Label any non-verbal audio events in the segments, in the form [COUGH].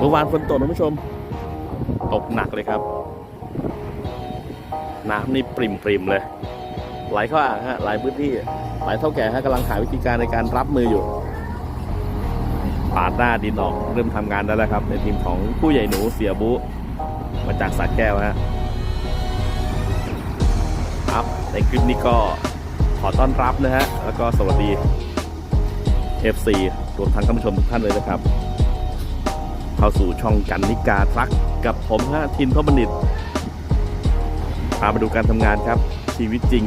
เมื่อวานฝนตกนะผู้ชม ตกหนักเลยครับ น้ำนี่ปริมปริมๆเลยไหลเข้าอ่างฮะหลายพื้นที่ หลายเท่าแก่ฮะกำลังหาวิธีการในการรับมืออยู่ปาดหน้าดินออกเริ่มทำงานได้แล้วครับ ในทีมของผู้ใหญ่หนูเสียบุมาจากสักแก้วฮะครับในคลิปนี้ก็ขอต้อนรับนะฮะ แล้วก็สวัสดี FC รวมทั้งท่านผู้ชมทุกท่านเลยนะครับ เข้าสู่ช่องกันนิกาทรักกับผมฮะทินทบัณฑิตพามาดูการทำงานครับ ชีวิตจริง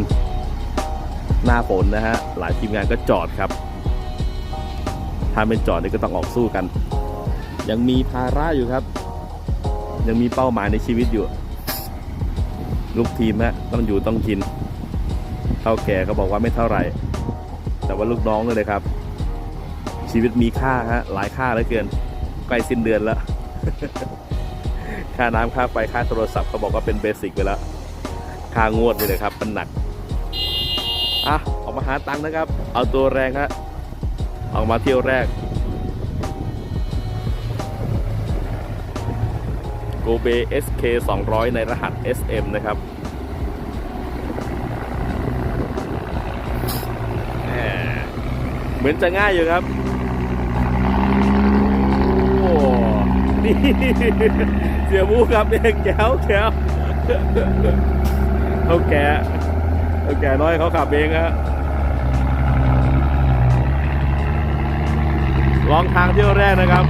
หน้าฝนนะฮะ หลายทีมงานก็จอดครับ ถ้าไม่จอดนี่ก็ต้องออกสู้กัน ยังมีภาระอยู่ครับ ยังมีเป้าหมายในชีวิตอยู่ลูกทีมฮะต้องอยู่ต้องกินเท่าแก่ก็บอกว่าไม่เท่าไหร่ แต่ว่าลูกน้องเลยเลยครับ ชีวิตมีค่าฮะหลายค่าเหลือเกิน ใกล้สิ้นเดือนแล้ว ค่าน้ำค่าไฟค่าโทรศัพท์เขาบอกว่าเป็นเบสิกไปแล้ว ค่างวดเลยนะครับ มันหนัก อะ ออกมาหาตังค์นะครับ เอาตัวแรงฮะออกมาเที่ยวแรก โกเบ SK 200 ในรหัส SM นะครับเหมือนจะง่ายอยู่ครับ โอ้ นี่เสียบูครับเองแก้วแก้วเขาแก่เขาแก่น้อยเขาขับเองฮะลองทางเที่ยวแรกนะครับ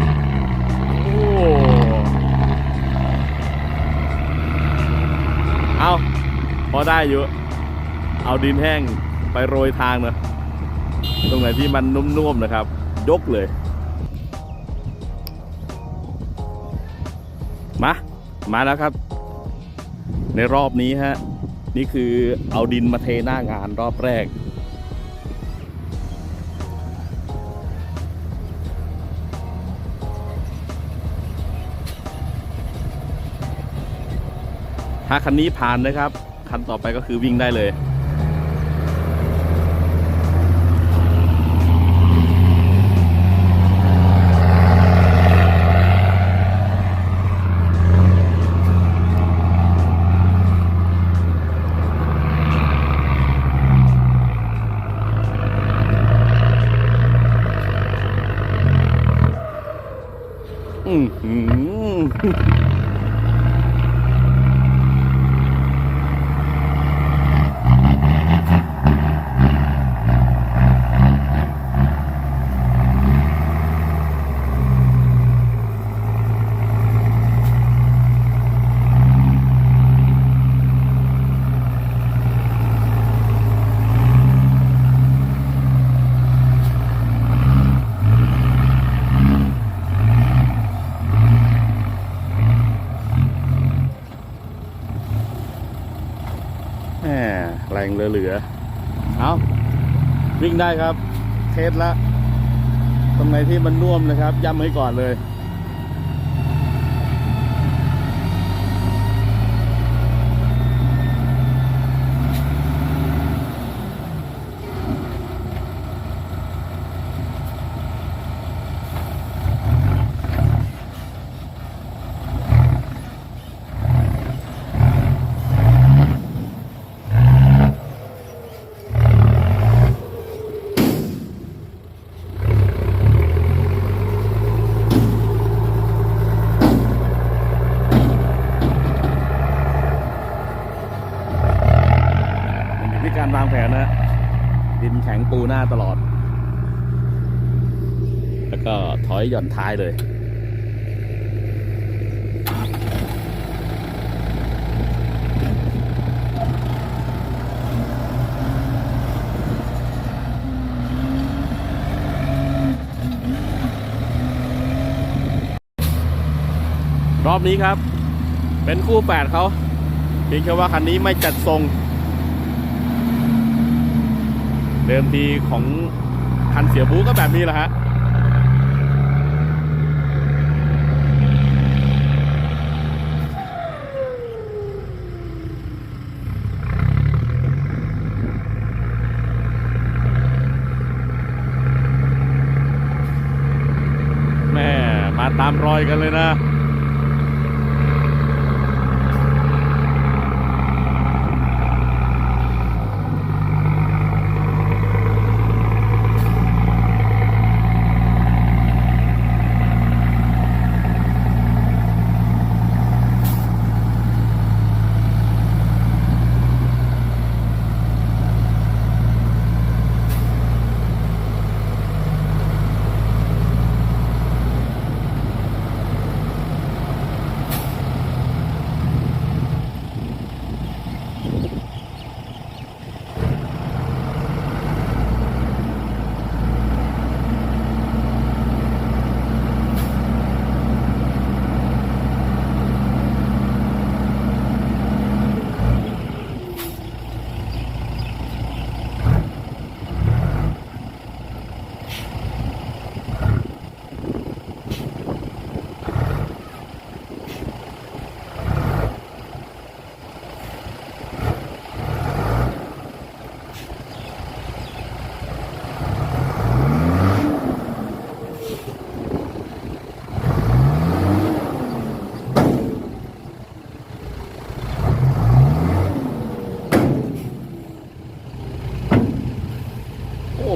โอ้เอาพอได้อยู่ เอาดินแห้งไปโรยทางนะตรงไหนที่มันนุ่มๆนะครับ ยกเลย มา มาแล้วครับ ในรอบนี้ฮะ นี่คือเอาดินมาเทหน้างานรอบแรก ถ้าคันนี้ผ่านนะครับ คันต่อไปก็คือวิ่งได้เลย Thank [LAUGHS] you. งเหลือๆเอาวิ่งได้ครับ เทสละตรงไหนที่มันน่วมนะครับ ย้ำไว้ก่อนเลย มัน อยู่ที่การวางแผนนะดินแข็งปูหน้าตลอด แล้วก็ถอยหย่อนท้ายเลย รอบนี้ครับ เป็นคู่แปดเขาเพียงแค่ว่าคันนี้ไม่จัดทรง เดิมทีของคันเสียบูก็แบบนี้แหละฮะแม่มามาตามรอยกันเลยนะ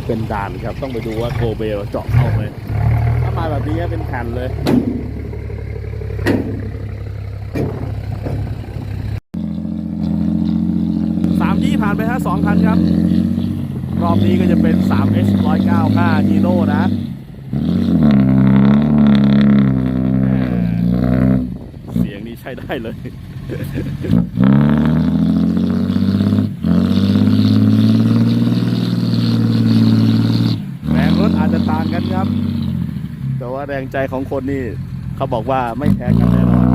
เป็นด่านครับ ต้องไปดูว่าโกเบลเจาะเข้าไหมถ้ามาแบบนี้เป็นแผ่นเลยสามยี่ผ่านไปฮะสองคันครับ รอบนี้ก็จะเป็น 3H 195 Hino นะแหม่เสียงนี้ใช้ได้เลย แรงรถอาจจะต่างกันครับ แรงใจของคนนี่เขาบอกว่าไม่แพ้กันแน่นอน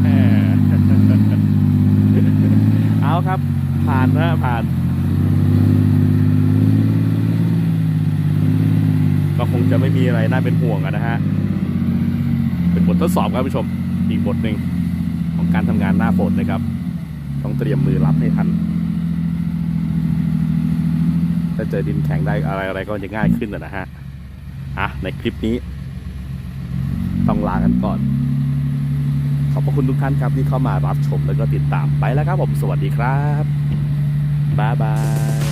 แหมเอาครับ ผ่านนะผ่านก็คงจะไม่มีอะไรน่าเป็นห่วงนะฮะ เป็นบททดสอบครับผู้ชม อีกบทหนึ่งของการทำงานหน้าฝนนะครับ ต้องเตรียมมือรับให้ทัน ถ้าเจอดินแข็งได้อะไรอะไรก็จะง่ายขึ้นอะนะฮะอะในคลิปนี้ ต้องลากันก่อน ขอบพระคุณทุกท่านครับที่เข้ามารับชมแล้วก็ติดตามไปแล้วครับผมสวัสดีครับบ๊ายบาย